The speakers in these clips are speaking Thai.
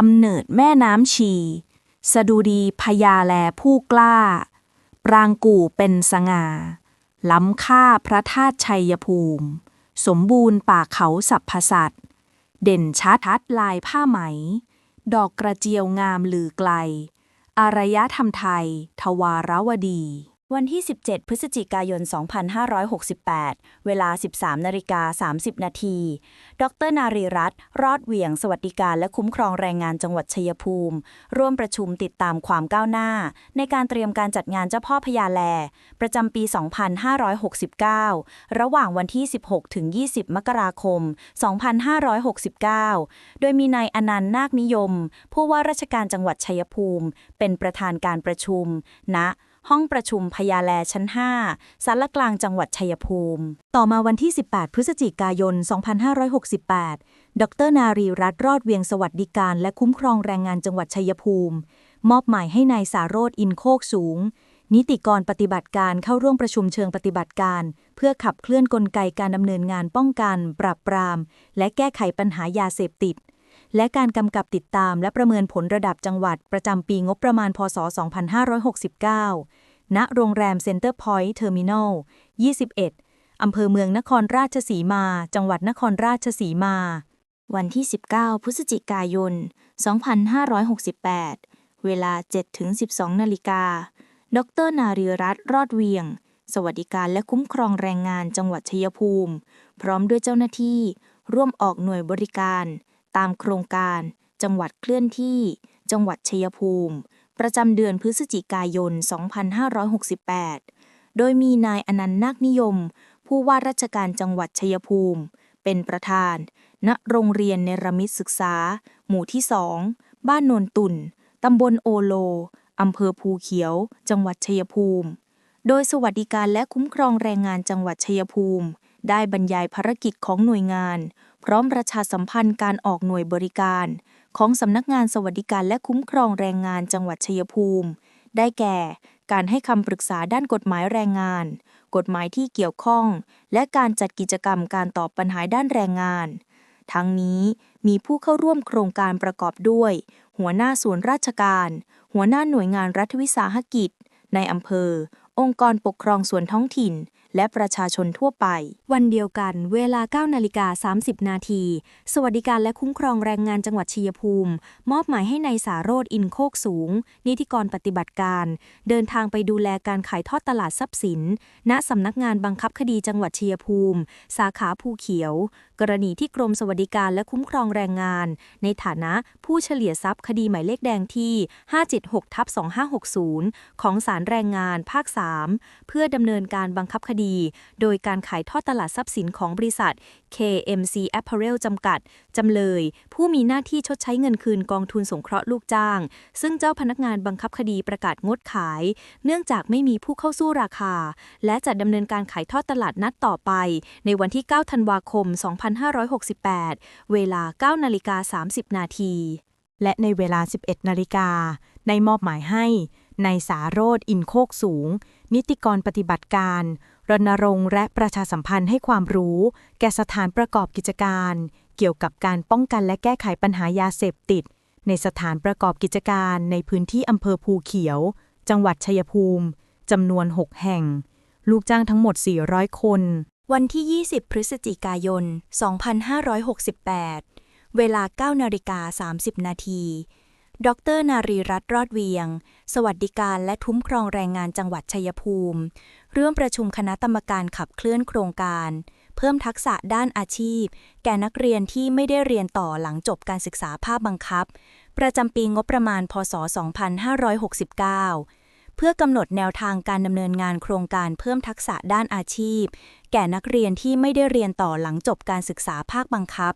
กำเนิดแม่น้ำชี สดุดีพญาแลผู้กล้า ปรางกู่เป็นสง่า ล้ำค่าพระธาตุชัยภูมิ สมบูรณ์ป่าเขาสัพพสัตว์เด่นชัดทัดลายผ้าไหม ดอกกระเจียวงามลือไกล อารยธรรมไทย ทวารวดี วันที่ 17 พฤศจิกายน 2568 เวลา 13นาฬิกา30 นาที ดรนารีรัตน์รอดเหวี่ยง สวัสดิการและคุ้มครองแรงงานจังหวัดชัยภูมิ ร่วมประชุมติดตามความก้าวหน้า ในการเตรียมการจัดงานเจ้าพ่อพญาแล ประจำปี 2569 ระหว่างวันที่ 16 ถึง 20 มกราคม 2569 โดยมีนายอนันต์นาคนิยม ผู้ว่าราชการจังหวัดชัยภูมิ เป็นประธานการประชุมณ ห้องประชุมพญาแลชั้น 5สารกลางจังหวัดชัยภูมิ ต่อมาวันที่ 18 พฤศจิกายน 2568 ดรนารีรัตน์รอดเวียงสวัสดิการ และคุ้มครองแรงงานจังหวัดชัยภูมิ มอบหมายให้นายสารโรธอินโคกสูง นิติกรปฏิบัติการเข้าร่วมประชุมเชิงปฏิบัติการ เพื่อขับเคลื่อนกลไกการดำเนินงานป้องกัน ปราบปราม และแก้ไขปัญหายาเสพติด และการกำกับติดตามและประเมินผลระดับจังหวัดประจำปีงบประมาณ พศ 2569 ณ โรงแรมเซ็นเตอร์พอยต์เทอร์มินอล 21 อำเภอเมืองนครราชสีมา จังหวัดนครราชสีมา วันที่ 19 พฤศจิกายน 2568 เวลา 7-12 นาฬิกา ดร นารีรัตน์รอดเวียง สวัสดิการและคุ้มครองแรงงานจังหวัดชัยภูมิ พร้อมด้วยเจ้าหน้าที่ ร่วมออกหน่วยบริการ ตามโครงการ จังหวัดเคลื่อนที่ จังหวัดชัยภูมิ ประจำเดือนพฤศจิกายน 2568 โดยมีนายอนันต์นาคนิยม ผู้ว่าราชการจังหวัดชัยภูมิ เป็นประธาน ณ โรงเรียนเนรมิตศึกษา หมู่ที่2บ้านโนนตุ่นตำบลโอโลอำเภอภูเขียว จังหวัดชัยภูมิ โดยสวัสดิการและคุ้มครองแรงงานจังหวัดชัยภูมิ ได้บรรยายภารกิจของหน่วยงาน พร้อมประชาสัมพันธ์การออกหน่วยบริการ ของสำนักงานสวัสดิการและคุ้มครองแรงงานจังหวัดชัยภูมิ ได้แก่ การให้คำปรึกษาด้านกฎหมายแรงงาน กฎหมายที่เกี่ยวข้อง และการจัดกิจกรรมการตอบปัญหาด้านแรงงาน ทั้งนี้มีผู้เข้าร่วมโครงการประกอบด้วย หัวหน้าส่วนราชการ หัวหน้าหน่วยงานรัฐวิสาหกิจ ในอำเภอ องค์กรปกครองส่วนท้องถิ่น และประชาชนทั่วไป วันเดียวกัน เวลา 9 นาฬิกา 30 นาที สวัสดิการและคุ้มครองแรงงานจังหวัดชัยภูมิ มอบหมายให้ในายสาโรธอินโคกสูง นิติกรปฏิบัติการ เดินทางไปดูแลการขายทอดตลาดทรัพย์สิน ณสำนักงานบังคับคดีจังหวัดชัยภูมิ สาขาภูเขียว กรณีที่กรมสวัสดิการและคุ้มครองแรงงาน ในฐานะผู้เฉลี่ยทรัพย์คดีหมายเลขแดงที่ 576ทับ2560 ของศาลแรงงานภาค 3 เพื่อดำเนินการบังคับคดี โดยการขายทอดตลาดทรัพย์สินของบริษัท KMC Apparel จำกัด จำเลย ผู้มีหน้าที่ชดใช้เงินคืนกองทุนสงเคราะห์ลูกจ้าง ซึ่งเจ้าพนักงานบังคับคดีประกาศงดขาย เนื่องจากไม่มีผู้เข้าสู้ราคา และจะดำเนินการขายทอดตลาดนัดต่อไป ในวันที่ 9 ธันวาคม 2 5 2568 เวลา 9 นาฬิกา 30 นาที และในเวลา 11 นาฬิกา ในมอบหมายให้ในสาโรธอินโคกสูง นิติกรปฏิบัติการ รณรงค์และประชาสัมพันธ์ให้ความรู้ แก่สถานประกอบกิจการ เกี่ยวกับการป้องกันและแก้ไขปัญหายาเสพติด ในสถานประกอบกิจการในพื้นที่อำเภอภูเขียว จังหวัดชัยภูมิจำนวน 6 แห่ง ลูกจ้างทั้งหมด 400 คน วันที่ 20 พฤศจิกายน 2568 เวลา 9 นาฬิกา 30 นาที ดร นารีรัตน์รอดเวียง สวัสดิการและทุ้มครองแรงงานจังหวัดชัยภูมิร่วมประชุมคณะกรรมการขับเคลื่อนโครงการ เพิ่มทักษะด้านอาชีพ แก่นักเรียนที่ไม่ได้เรียนต่อหลังจบการศึกษาภาคบังคับ ประจำปีงบประมาณ พศ 2569 เพื่อกำหนดแนวทางการดำเนินงานโครงการเพิ่มทักษะด้านอาชีพ แก่นักเรียนที่ไม่ได้เรียนต่อหลังจบการศึกษาภาคบังคับ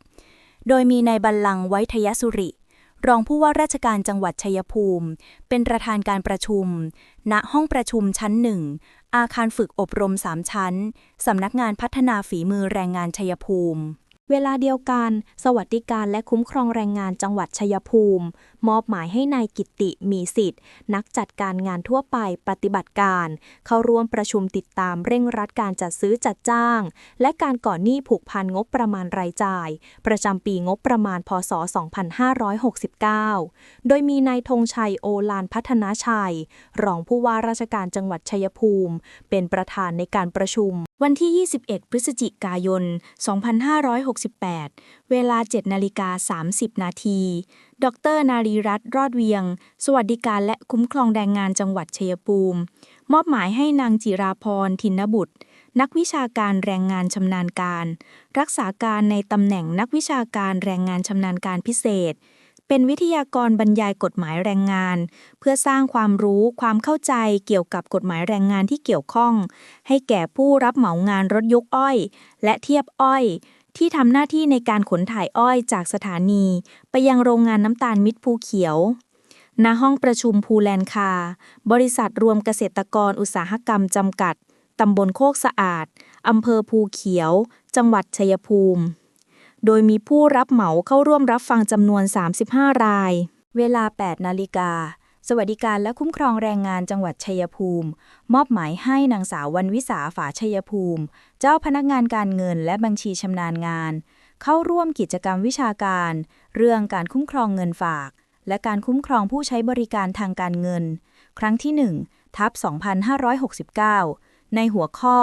โดยมีนายบัลลังไว้ทยสุริ รองผู้ว่าราชการจังหวัดชัยภูมิ เป็นประธานการประชุม ณห้องประชุมชั้นหนึ่งอาคารฝึกอบรม 3 ชั้น สำนักงานพัฒนาฝีมือแรงงานชัยภูมิ เวลาเดียวกัน สวัสดิการและคุ้มครองแรงงานจังหวัดชัยภูมิ มอบหมายให้นายกิติมีสิทธิ์ นักจัดการงานทั่วไปปฏิบัติการ เข้าร่วมประชุมติดตามเร่งรัดการจัดซื้อจัดจ้าง และการก่อนหนี้ผูกพันงบประมาณรายจ่าย ประจำปีงบประมาณพศ 2569 โดยมีนายธงชัยโอลานพัฒนาชัย รองผู้ว่าราชการจังหวัดชัยภูมิ เป็นประธานในการประชุม วันที่ 21 พฤศจิกายน 2568 เวลา 7 นาฬิกา 30 นาที ดร นารีรัตน์รอดเวียง สวัสดิการและคุ้มครองแรงงานจังหวัดชัยภูมิ มอบหมายให้นางจิราพรทินบุตร นักวิชาการแรงงานชำนาญการ รักษาการในตำแหน่งนักวิชาการแรงงานชำนาญการพิเศษ เป็นวิทยากรบรรยายกฎหมายแรงงาน เพื่อสร้างความรู้ความเข้าใจเกี่ยวกับกฎหมายแรงงานที่เกี่ยวข้อง ให้แก่ผู้รับเหมางานรถยกอ้อย และเทียบอ้อย ที่ทำหน้าที่ในการขนถ่ายอ้อยจากสถานี ไปยังโรงงานน้ำตาลมิตรภูเขียวณห้องประชุมภูแลนคา บริษัทรวมเกษตรกรอุตสาหกรรมจำกัด ตำบลโคกสะอาด อำเภอภูเขียว จังหวัดชัยภูมิ โดยมีผู้รับเหมาเข้าร่วมรับฟังจำนวน 35 ราย เวลา 8 นาฬิกา สวัสดิการและคุ้มครองแรงงานจังหวัดชัยภูมิ มอบหมายให้นางสาววันวิสาฝาชัยภูมิ เจ้าพนักงานการเงินและบัญชีชำนาญงาน เข้าร่วมกิจกรรมวิชาการ เรื่องการคุ้มครองเงินฝาก และการคุ้มครองผู้ใช้บริการทางการเงิน ครั้งที่ 1 ทับ 2569 ในหัวข้อ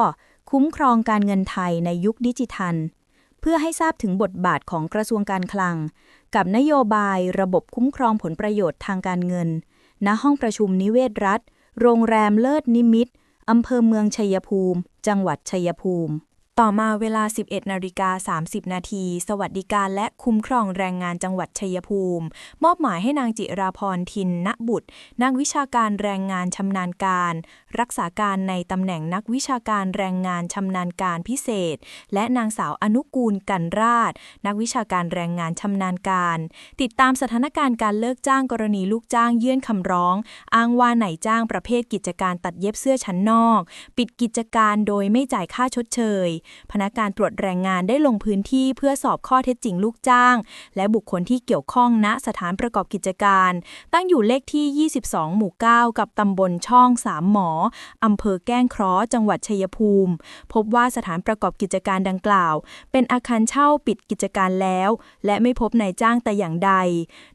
คุ้มครองการเงินไทยในยุคดิจิทัล เพื่อให้ทราบถึงบทบาทของกระทรวงการคลัง กับนโยบายระบบคุ้มครองผลประโยชน์ทางการเงิน ณ ห้องประชุมนิเวศรัฐ โรงแรมเลิศนิมิตอำเภอเมืองชัยภูมิ จังหวัดชัยภูมิ ต่อมาเวลา 11นาฬิกา30 นาที สวัสดิการและคุ้มครองแรงงานจังหวัดชัยภูมิ มอบหมายให้นางจิราพรทินณบุตร นักวิชาการแรงงานชำนาญการ รักษาการในตำแหน่งนักวิชาการแรงงานชำนาญการพิเศษ และนางสาวอนุกูลกันราช นักวิชาการแรงงานชำนาญการ ติดตามสถานการณ์การเลิกจ้างกรณีลูกจ้างยื่นคำร้อง อ้างว่าไหนจ้างประเภทกิจการตัดเย็บเสื้อชั้นนอก ปิดกิจการโดยไม่จ่ายค่าชดเชยพนักงานตรวจแรงงานได้ลงพื้นที่เพื่อสอบข้อเท็จจริงลูกจ้าง และบุคคลที่เกี่ยวข้องณสถานประกอบกิจการ ตั้งอยู่เลขที่ 22 หมู่ 9 กับตำบลช่องสามหมออำเภอแก้งเคราะห์จังหวัดชัยภูมิ พบว่าสถานประกอบกิจการดังกล่าว เป็นอาคารเช่าปิดกิจการแล้ว และไม่พบนายจ้างแต่อย่างใด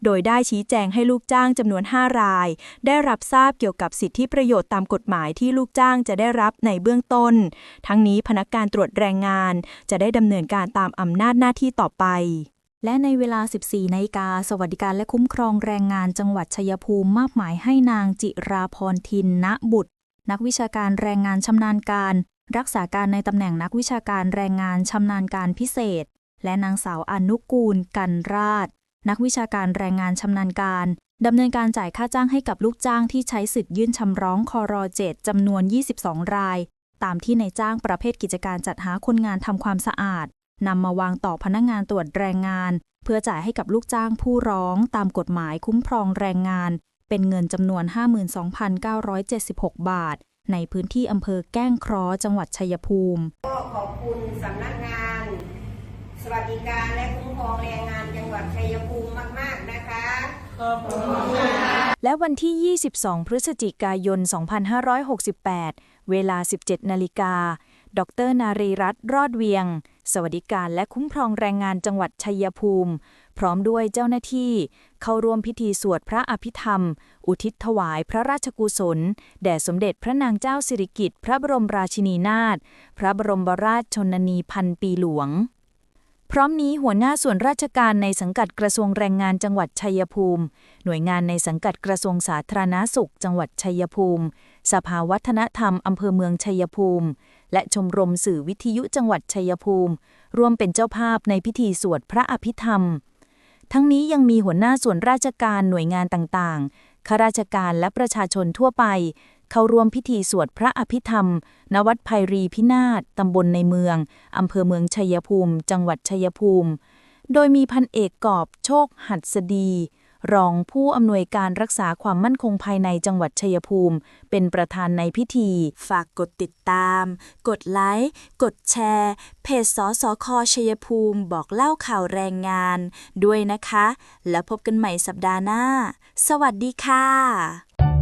โดยได้ชี้แจงให้ลูกจ้างจำนวน 5 ราย ได้รับทราบเกี่ยวกับสิทธิประโยชน์ตามกฎหมายที่ลูกจ้างจะได้รับในเบื้องต้น ทั้งนี้พนักงานตรวจแรงงาน จะได้ดำเนินการตามอำนาจหน้าที่ต่อไปและในเวลา 14นาฬิกา สวัสดิการและคุ้มครองแรงงานจังหวัดชัยภูมิมอบหมายให้นางจิราพรทินณบุตร นักวิชาการแรงงานชำนาญการ รักษาการในตำแหน่งนักวิชาการแรงงานชำนาญการพิเศษ และนางสาวอนุกูล กันราช นักวิชาการแรงงานชำนาญการดำเนินการจ่ายค่าจ้างให้กับลูกจ้างที่ใช้สิทธิ์ยื่นคำร้องคอร7จำนวน 22 ราย ตามที่ในายจ้างประเภทกิจการจัดหาคนงานทำความสะอาดนำมาวางต่อพนักงานตรวจแรงงาน เพื่อจ่ายให้กับลูกจ้างผู้ร้องตามกฎหมายคุ้มครองแรงงาน เป็นเงินจำนวน 52,976 บาท ในพื้นที่อำเภอแก้งเคราะห์จังหวัดชัยภูมิ ก็ขอบคุณสำนักงาน สวัสดิการและคุ้มครองแรงงานจังหวัดชัยภูมิมาก ๆ นะคะและวันที่ 22 พฤศจิกายน 2568 เวลา 17 นาฬิกา ดรนารีรัตน์รอดเวียง สวัสดิการและคุ้มครองแรงงานจังหวัดชัยภูมิ พร้อมด้วยเจ้าหน้าที่ เข้าร่วมพิธีสวดพระอภิธรรม อุทิศถวายพระราชกุศล แด่สมเด็จพระนางเจ้าสิริกิติ์พระบรมราชินีนาถ พระบรมราชชนนีพันปีหลวง พร้อมนี้หัวหน้าส่วนราชการในสังกัดกระทรวงแรงงานจังหวัดชัยภูมิ หน่วยงานในสังกัดกระทรวงสาธารณาสุข จังหวัดชัยภูมิ สภาวัฒนธรรมอำเภอเมืองชัยภูมิ และชมรมสื่อวิทยุจังหวัดชัยภูมิ ร่วมเป็นเจ้าภาพในพิธีสวดพระอภิธรรม ทั้งนี้ยังมีหัวหน้าส่วนราชการหน่วยงานต่างๆข้าราชการและประชาชนทั่วไป เข้าร่วมพิธีสวดพระอภิธรรม ณ วัดไพรีพินาศตำบลในเมือง อำเภอเมืองชัยภูมิ จังหวัดชัยภูมิ โดยมีพันเอกกอบโชคหัดสดี รองผู้อำนวยการรักษาความมั่นคงภายในจังหวัดชัยภูมิ เป็นประธานในพิธี ฝากกดติดตาม กดไลค์ กดแชร์ เพจสสคชัยภูมิ บอกเล่าข่าวแรงงาน ด้วยนะคะ แล้วพบกันใหม่สัปดาห์หน้า สวัสดีค่ะ